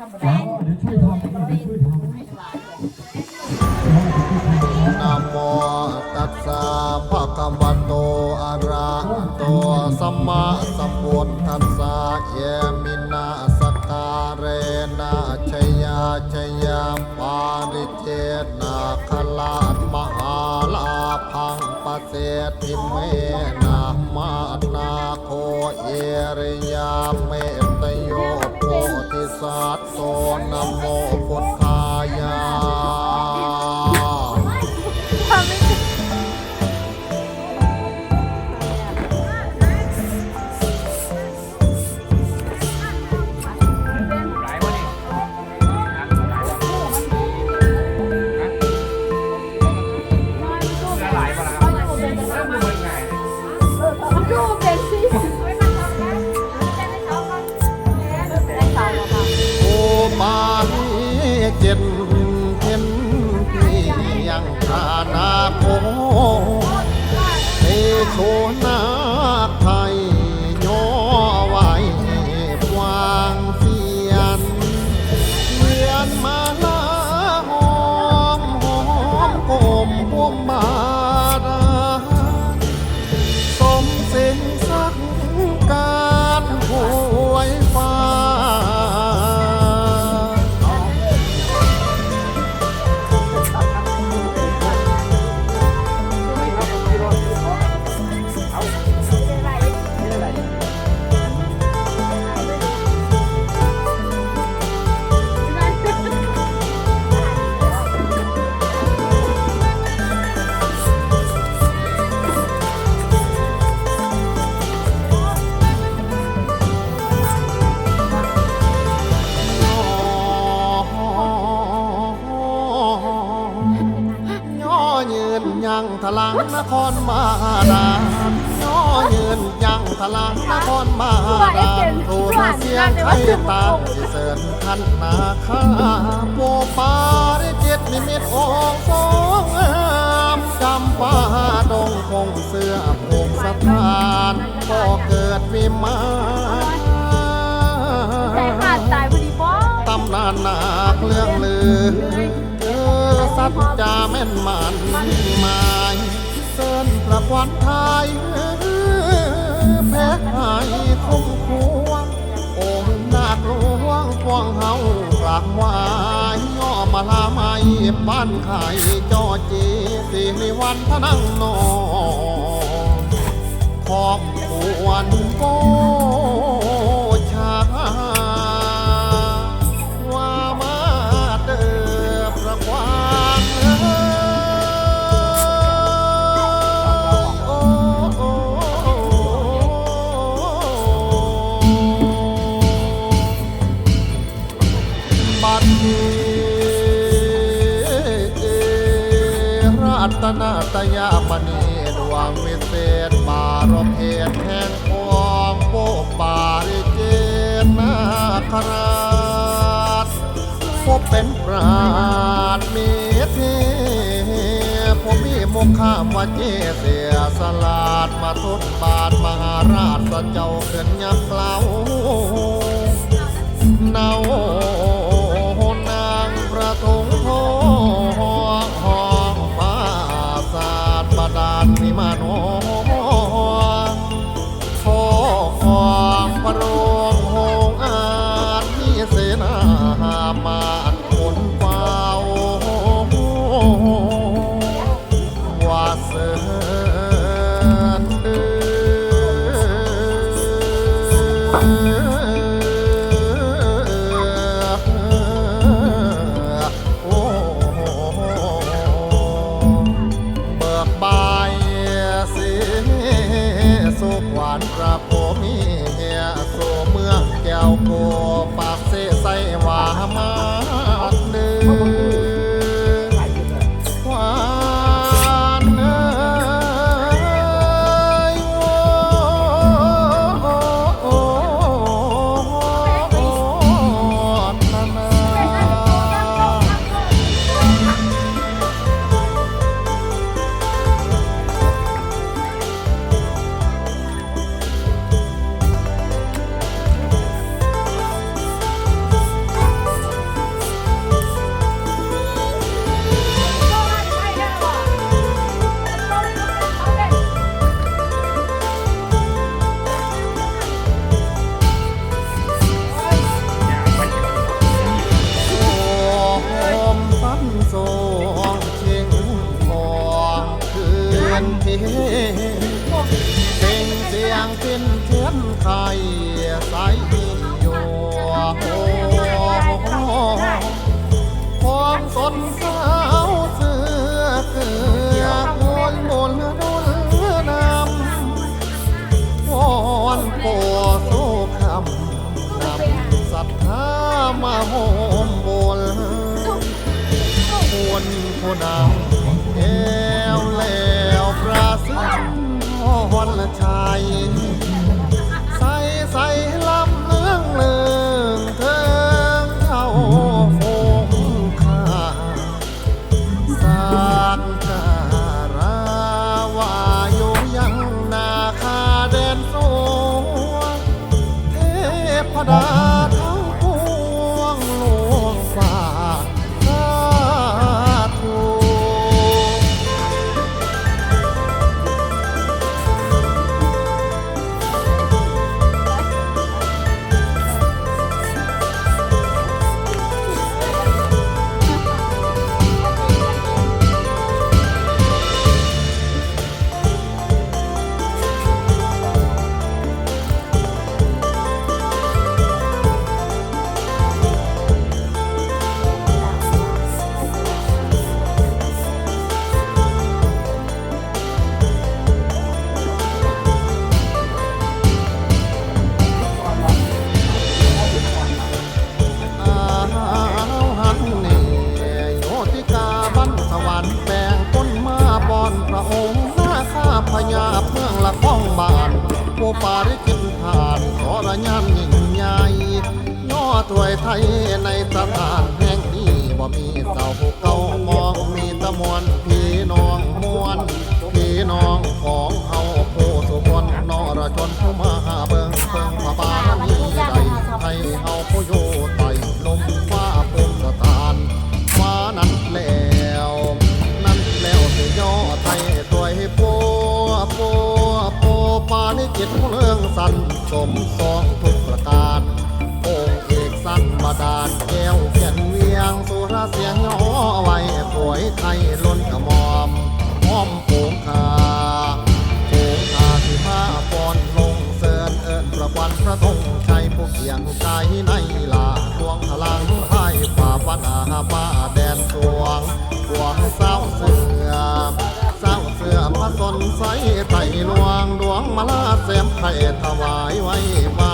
ธรรมอ๋ดาเดี๋ยวช่วยทำเดี๋ยวช่วยทำนะโมตัสสะภะคะวะโตอะระหะโตสัมมาสัมพุทธัสสะเยมินาสการเนะชยาชยามปาริเจนะคลาดมหาลาพังปะเสติเมนะมานาโคเอริยาเมตโยโพธิสัต โตนะโมพุทธ เนครมาดาย่อยืนยังทลังนครมาดาทูลเสียงไทยตามสิเสริญทันนาคาโปปาริจิตนิมิตองค์ทรงามจำปาดงคงเสื้อพงสถานก็เกิดวิมานแต่หาดตายพอดีบ่ตำนานนาคเรื่องลือเออสัจจาแม่นมันหมา ยเสินประควันไทยเออแพ้หายคุ้มควงองค์นาคลวงควงเฮากราบไหวายย่อมาลาไม่บ้านไข่จอจีสิในวันพนังนองขอบควรโก นาตยามณีดวงวิเศษบารมเหตุแห่งองค์โปปาริเจนาคราชพบเป็นปราดมีเทผมมีมุขขามว่าเจเสียสลาดมาทุนบาทมหาราชเจ้าเกินยักเกลา เสียงเป็นเทียนไทยใสอยู่โอ้ความสนสาวเสือเกือกมนมนดุลนำวอนโปสู้คำนำศรัทธามาโฮมบนควรผู้นำ หอนละชาย ปาริกินผ่านขอระยำยิ่งใหญ่ย่อถวยไทยในสถานแห่งนี้บ่มี สันสมสองทุกประการองค์เอกสันบาดาลแก้วเขียนเวียงสุรเสียงย่อไว้ป่วยไทยล้นกระหมอมห้อมโผงคาโผงคาที่ผ้าปอนลงเสินเอิญประวันพระธงชัยผู้เกียงใจในลาดวงพลังไพ่ฝ่าฟันอาฟ้าแดนสวงหวงเศร้าเสื่อมเศร้าเสื่อมพระสนใสไต่หลวง มาลาเสียมไผ่ถวายไว้บา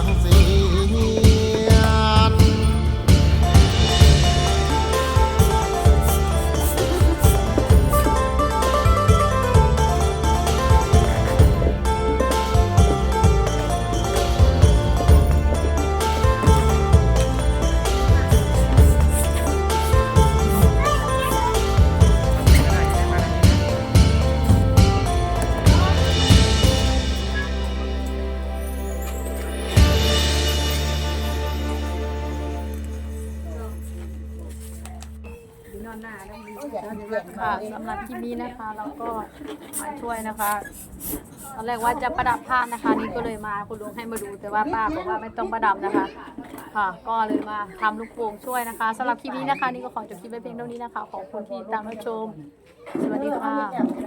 ค่ะสำหรับที่นี้นะคะ เราก็มาช่วยนะคะตอนแรกว่าจะประดับผ้านะคะ นี่ก็เลยมาคุณลุงให้มาดูแต่ว่าป้าบอกว่าไม่ต้องประดับนะคะ ค่ะ ก็เลยมาทำลูกโป่งช่วยนะคะสำหรับคลิปนี้นะคะ นี่ก็ขอจบคลิปไว้เพียงเท่านี้นะคะขอบคุณที่ติดตามรับชม สวัสดีค่ะ